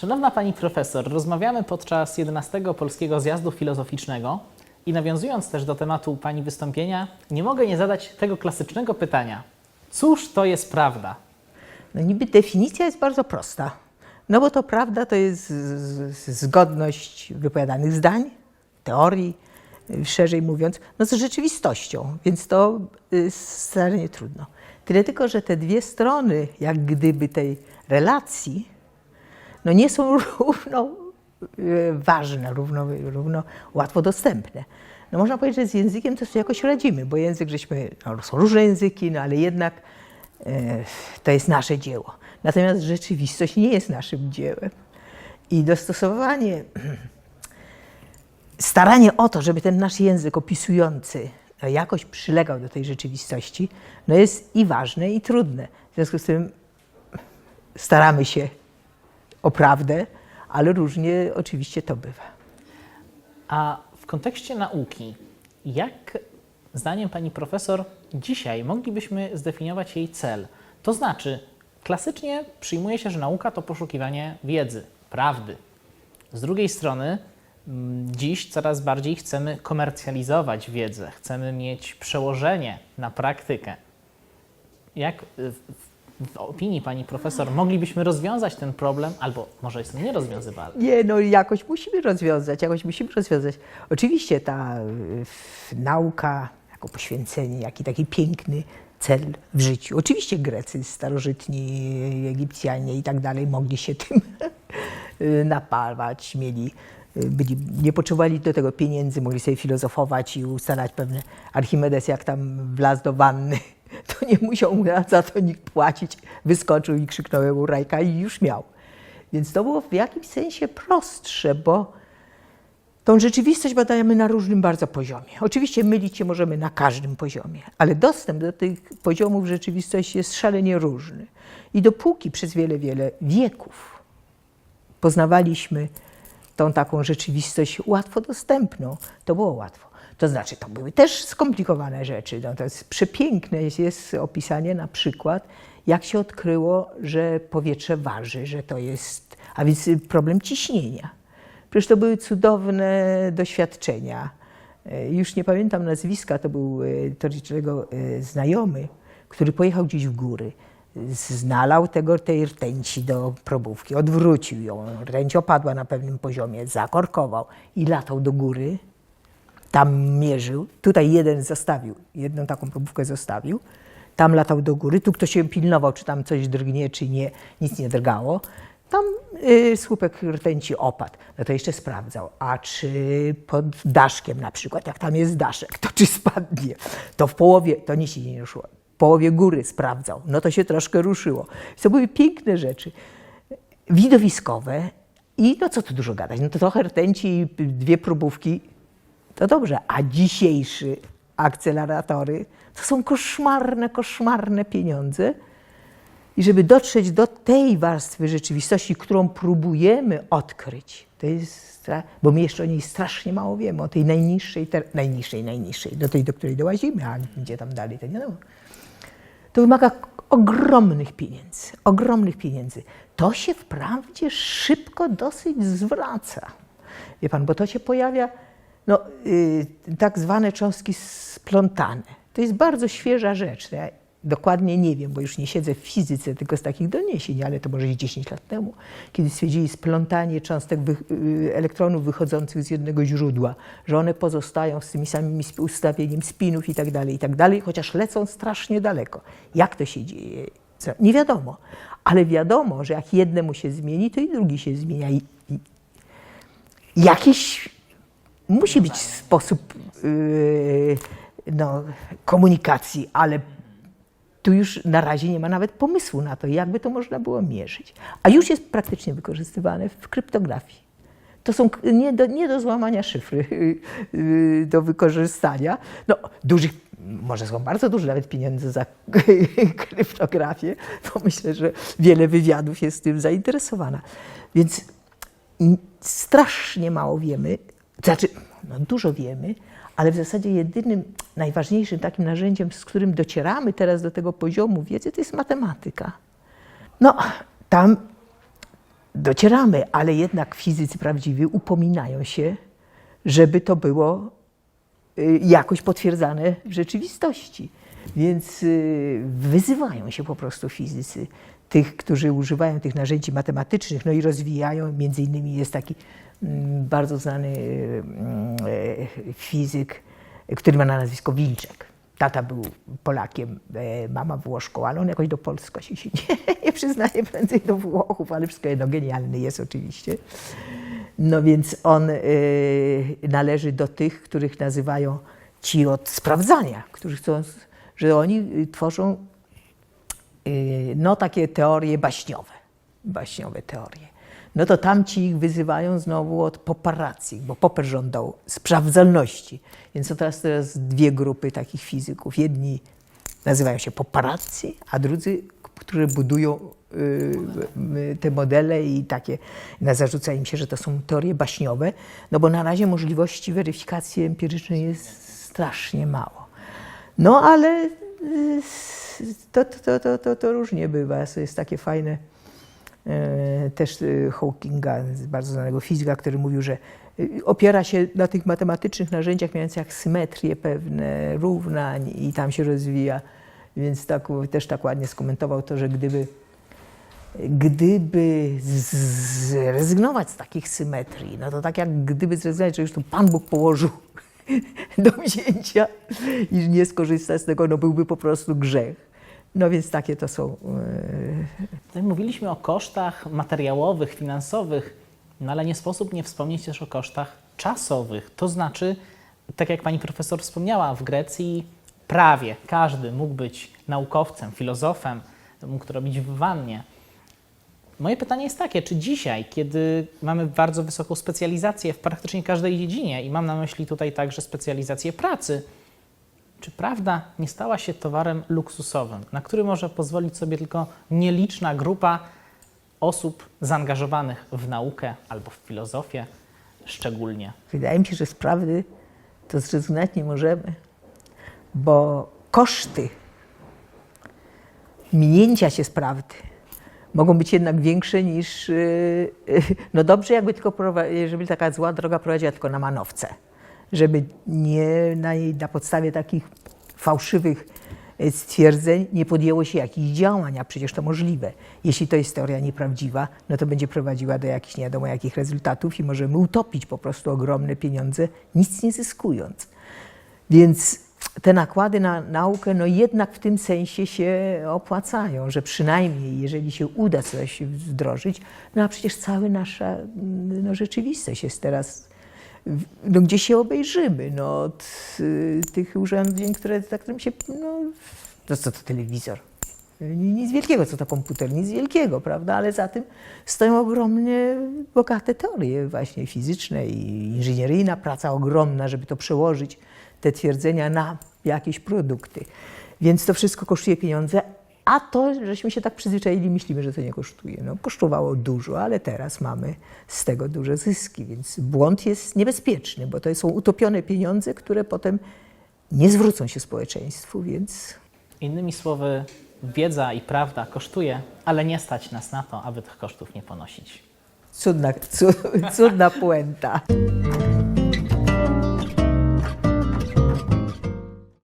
Szanowna Pani Profesor, rozmawiamy podczas 11 Polskiego Zjazdu Filozoficznego i nawiązując też do tematu Pani wystąpienia, nie mogę nie zadać tego klasycznego pytania. Cóż to jest prawda? No niby definicja jest bardzo prosta. No bo to prawda to jest zgodność wypowiadanych zdań, teorii, szerzej mówiąc, no z rzeczywistością, więc to y, wcale nie trudno. Tyle tylko, że te dwie strony, jak gdyby tej relacji, no nie są równo y, ważne, równo, równo łatwo dostępne. No można powiedzieć, że z językiem to sobie jakoś radzimy, bo język żeśmy, no są różne języki, no ale jednak e, to jest nasze dzieło. Natomiast rzeczywistość nie jest naszym dziełem. I dostosowanie, staranie o to, żeby ten nasz język opisujący no, jakoś przylegał do tej rzeczywistości, no jest i ważne, i trudne. W związku z tym staramy się o prawdę, ale różnie oczywiście to bywa. A w kontekście nauki, jak zdaniem Pani Profesor dzisiaj moglibyśmy zdefiniować jej cel? To znaczy, klasycznie przyjmuje się, że nauka to poszukiwanie wiedzy, prawdy. Z drugiej strony, mm, dziś coraz bardziej chcemy komercjalizować wiedzę, chcemy mieć przełożenie na praktykę. Jak w, opinii Pani Profesor moglibyśmy rozwiązać ten problem, albo może jest on nierozwiązywalny? Nie, no jakoś musimy rozwiązać, jakoś musimy rozwiązać. Oczywiście ta nauka jako poświęcenie, jaki taki piękny cel w życiu. Oczywiście Grecy starożytni, Egipcjanie i tak dalej mogli się tym napawać, mieli, byli, nie potrzebowali do tego pieniędzy, mogli sobie filozofować i ustalać pewne. Archimedes jak tam wlazł do wanny, to nie musiał mu za to nikt płacić, wyskoczył i krzyknął mu rajka i już miał. Więc to było w jakimś sensie prostsze, bo tą rzeczywistość badajemy na różnym bardzo poziomie. Oczywiście mylić się możemy na każdym poziomie, ale dostęp do tych poziomów rzeczywistości jest szalenie różny. I dopóki przez wiele, wiele wieków poznawaliśmy tą taką rzeczywistość łatwo dostępną, to było łatwo. To znaczy, to były też skomplikowane rzeczy. No, to jest przepiękne jest, opisanie na przykład, jak się odkryło, że powietrze waży, że to jest, a więc problem ciśnienia. Przecież to były cudowne doświadczenia. E, Już nie pamiętam nazwiska, to był e, Torricelliego e, znajomy, który pojechał gdzieś w góry. Znalał tego, tej rtęci do probówki, odwrócił ją. Rtęć opadła na pewnym poziomie, zakorkował i latał do góry. Tam mierzył. Tutaj jeden zostawił, jedną taką probówkę zostawił. Tam latał do góry. Tu ktoś się pilnował, czy tam coś drgnie, czy nie. Nic nie drgało. Tam y, słupek rtęci opadł. No to jeszcze sprawdzał. A czy pod daszkiem na przykład, jak tam jest daszek, to czy spadnie? To w połowie, to nic się nie ruszyło. W połowie góry sprawdzał. No to się troszkę ruszyło. To były piękne rzeczy. Widowiskowe. I no co tu dużo gadać? No to trochę rtęci dwie próbówki to dobrze, a dzisiejszy akceleratory to są koszmarne, koszmarne pieniądze. I żeby dotrzeć do tej warstwy rzeczywistości, którą próbujemy odkryć, to jest, bo my jeszcze o niej strasznie mało wiemy, o tej najniższej, najniższej, najniższej, do tej, do której dołazimy, a gdzie tam dalej, to nie wiadomo. To wymaga ogromnych pieniędzy, ogromnych pieniędzy. To się wprawdzie szybko dosyć zwraca. Wie pan, bo to się pojawia, no, y, tak zwane cząstki splątane. To jest bardzo świeża rzecz. Ja dokładnie nie wiem, bo już nie siedzę w fizyce, tylko z takich doniesień, ale to może i 10 lat temu, kiedy stwierdzili splątanie cząstek wy, y, elektronów wychodzących z jednego źródła, że one pozostają z tymi samymi ustawieniem spinów i tak dalej, i tak dalej, chociaż lecą strasznie daleko. Jak to się dzieje? Co? Nie wiadomo. Ale wiadomo, że jak jednemu się zmieni, to i drugi się zmienia. I, i jakiś musi być sposób yy, no, komunikacji, ale tu już na razie nie ma nawet pomysłu na to, jakby to można było mierzyć. A już jest praktycznie wykorzystywane w kryptografii. To są nie do, nie do złamania szyfry yy, do wykorzystania. No, dużych, może są bardzo duże nawet pieniądze za kryptografię, bo myślę, że wiele wywiadów jest tym zainteresowana. Więc strasznie mało wiemy, znaczy no dużo wiemy, ale w zasadzie jedynym, najważniejszym takim narzędziem, z którym docieramy teraz do tego poziomu wiedzy, to jest matematyka. No, tam docieramy, ale jednak fizycy prawdziwi upominają się, żeby to było y, jakoś potwierdzane w rzeczywistości. Więc y, wyzywają się po prostu fizycy tych, którzy używają tych narzędzi matematycznych, no i rozwijają. Między innymi jest taki mm, bardzo znany mm, e, fizyk, który ma na nazwisko Wilczek. Tata był Polakiem, e, mama Włoszką, ale on jakoś do Polski się nie, nie przyznaje, prędzej do Włochów, ale wszystko jedno, genialny jest oczywiście. No więc on y, należy do tych, których nazywają ci od sprawdzania, którzy chcą, że oni y, tworzą y, no takie teorie baśniowe, baśniowe teorie. No to tamci ich wyzywają znowu od poparacji, bo Popper żądał sprawdzalności. Więc to teraz, teraz dwie grupy takich fizyków. Jedni nazywają się poparacji, a drudzy, które budują y, te modele i takie, zarzuca im się, że to są teorie baśniowe, no bo na razie możliwości weryfikacji empirycznej jest strasznie mało. No ale y, to, to, to, to, to różnie bywa. Jest takie fajne e, też e, Hawkinga, bardzo znanego fizyka, który mówił, że e, opiera się na tych matematycznych narzędziach mających jak symetrię pewne, równań i tam się rozwija. Więc tak, też tak ładnie skomentował to, że gdyby, gdyby zrezygnować z takich symetrii, no to tak jak gdyby zrezygnować, że już tu Pan Bóg położył do wzięcia i nie skorzystać z tego, no byłby po prostu grzech. No więc takie to są e, Tutaj mówiliśmy o kosztach materiałowych, finansowych, no ale nie sposób nie wspomnieć też o kosztach czasowych. To znaczy, tak jak pani profesor wspomniała, w Grecji prawie każdy mógł być naukowcem, filozofem, mógł to robić w wannie. Moje pytanie jest takie, czy dzisiaj, kiedy mamy bardzo wysoką specjalizację w praktycznie każdej dziedzinie i mam na myśli tutaj także specjalizację pracy, czy prawda nie stała się towarem luksusowym, na który może pozwolić sobie tylko nieliczna grupa osób zaangażowanych w naukę albo w filozofię szczególnie? Wydaje mi się, że z prawdy to zrezygnować nie możemy, bo koszty minięcia się z prawdy mogą być jednak większe niż. yy, yy, No dobrze, jakby tylko żeby taka zła droga prowadziła tylko na manowce. Żeby nie na, na podstawie takich fałszywych e, stwierdzeń nie podjęło się jakichś działań, a przecież to możliwe. Jeśli to jest teoria nieprawdziwa, no to będzie prowadziła do jakichś nie wiadomo jakich rezultatów i możemy utopić po prostu ogromne pieniądze, nic nie zyskując. Więc te nakłady na naukę no jednak w tym sensie się opłacają, że przynajmniej jeżeli się uda coś wdrożyć, no a przecież cała nasza mm, no, rzeczywistość jest teraz, no, gdzie się obejrzymy, no, od y, tych urządzeń, które, za którym się, no, co to telewizor, Ni- nic wielkiego, co to komputer, nic wielkiego, prawda? Ale za tym stoją ogromnie bogate teorie właśnie fizyczne i inżynieryjna, praca ogromna, żeby to przełożyć, te twierdzenia na jakieś produkty. Więc to wszystko kosztuje pieniądze, a to, żeśmy się tak przyzwyczaili, myślimy, że to nie kosztuje. No, kosztowało dużo, ale teraz mamy z tego duże zyski, więc błąd jest niebezpieczny, bo to są utopione pieniądze, które potem nie zwrócą się społeczeństwu, więc Innymi słowy, wiedza i prawda kosztuje, ale nie stać nas na to, aby tych kosztów nie ponosić. Cudna, cu- cudna puenta.